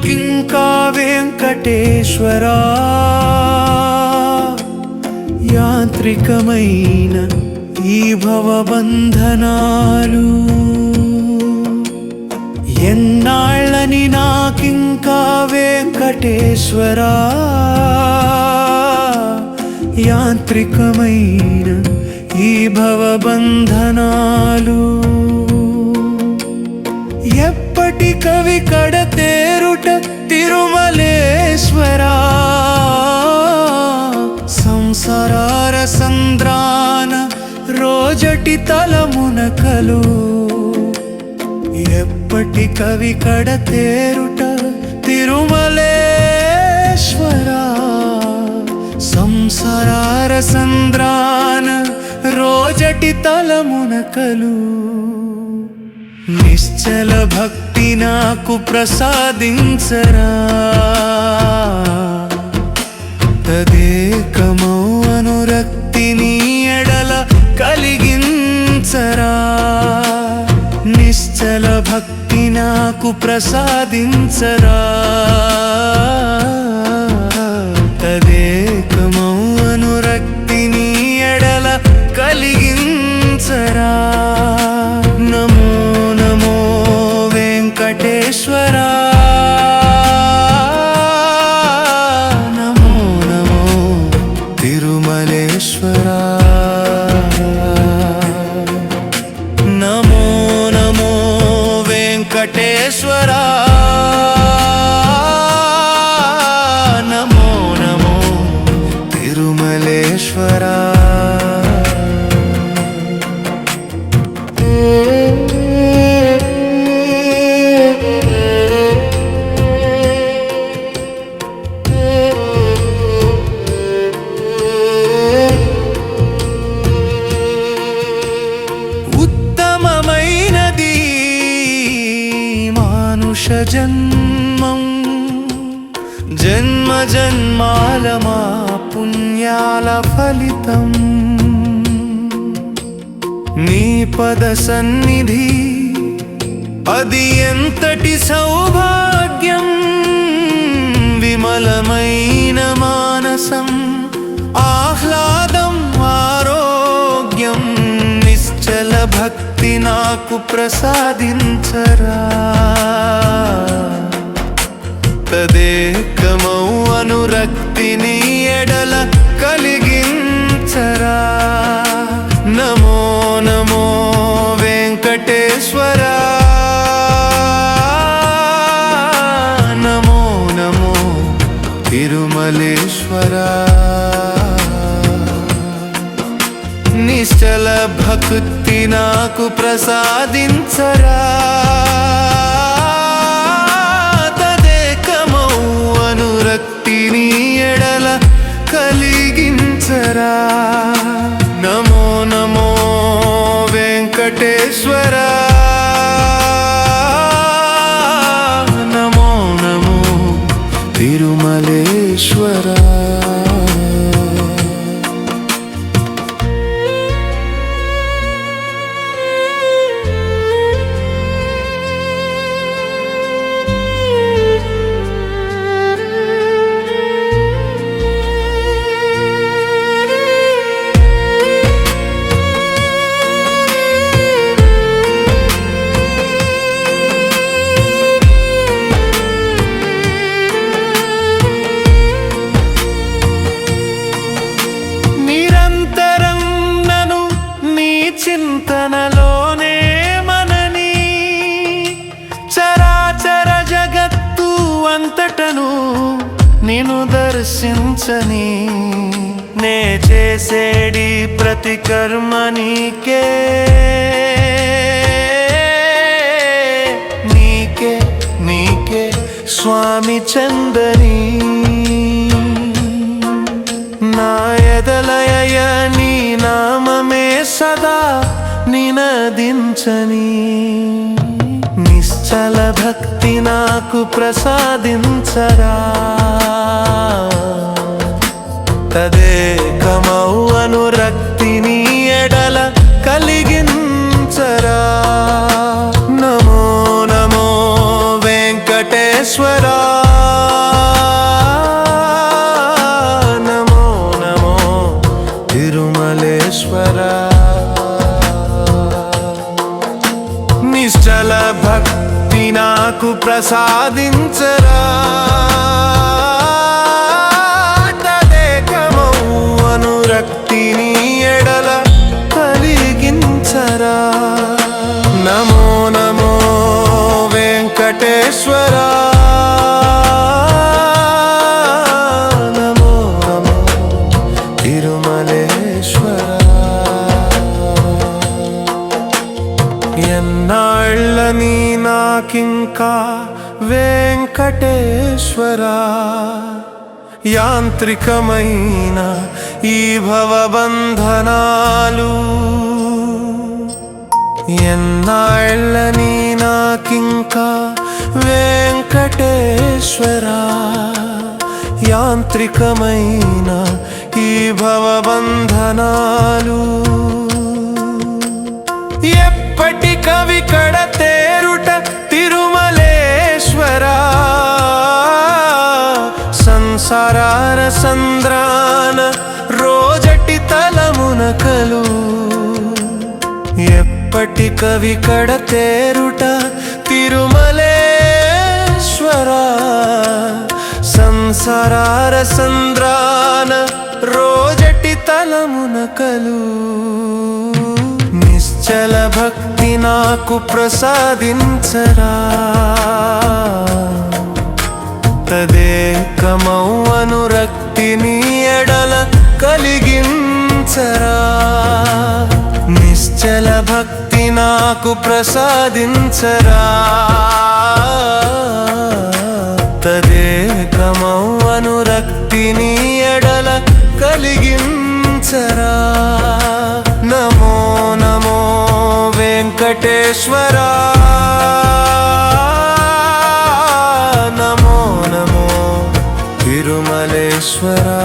నాకింకా వెంకటేశ్వరా. యాంత్రికమైన ఈ భవబంధనాలు. ఎన్నాళ్ళని నాకింకా వెంకటేశ్వరా. యాంత్రికమైన ఈ భవబంధనాలు. ఎప్పటి కవి కడతేరుట తిరుమలేశ్వరా. సంసార సంద్రాన రోజటి తలమునకలు ఎప్పటి కవి కడతేరుట తిరుమలేశ్వరా. సంసార సంద్రాన రోజటి తలమునకలు నిశ్చల భక్తి నాకు ప్రసాదించరా. తదేకమౌ అనురక్తి నీ ఎడల కలిగించరా. నిశ్చల భక్తి నాకు ప్రసాదించరా. జన్మం జన్మ జన్మాల మా పుణ్యాల ఫలితం. నీ పద సన్నిధి అది ఎంతటి సౌభాగ్యం? విమలమైన మానసం ఆహ్లాద భక్తి నాకు ప్రసాదించరా. తదేకమౌ అనురక్తిని ఎడల కలిగించరా. నమో నమో వెంకటేశ్వరా భక్తి నాకు ప్రసాదించరా? తదేకమౌ అనురక్తిని ఎడల కలిగించరా? నమో నమో వెంకటేశ్వరా. నిన్ను దర్శించని నే చేసేడి ప్రతి కర్మ నీకే. నీకే నీకే స్వామి చందని. నా ఎదలయ నీ నామమే సదా నినదించని. నిశ్చల భక్తి నాకు ప్రసాదించరా తదేకమౌ అనురక్తిని ఎడల నిశ్చల భక్తి నాకు ప్రసాదించరా. అనురక్తిని కలిగించరా. నమో నమో వెంకటేశ్వరా. ఎన్నాళ్ళని నాకింకా వెంకటేశ్వర. యాంత్రికమైన ఈ భవబంధనాలు ఎన్నాళ్ళని నాకింకా వెంకటేశ్వర. యాంత్రికమైన ఈ భవబంధనాలు ఇక్కడ తేరుట తిరుమలేశ్వర సంసారార సంద్రాన రోజటి తలమున కలు ఎప్పటి కవి కడ తేరుట తిరుమలేశ్వర సంసారార సంద్రాన రోజటి తలమునకలు నిశ్చల నాకు ప్రసాదించరా. తదేకమౌ అనురక్తిని ఎడల కలిగించరా. నిశ్చల భక్తి నాకు ప్రసాదించరా. వెంకటేశ్వరా నమో నమో తిరుమలేశ్వరా.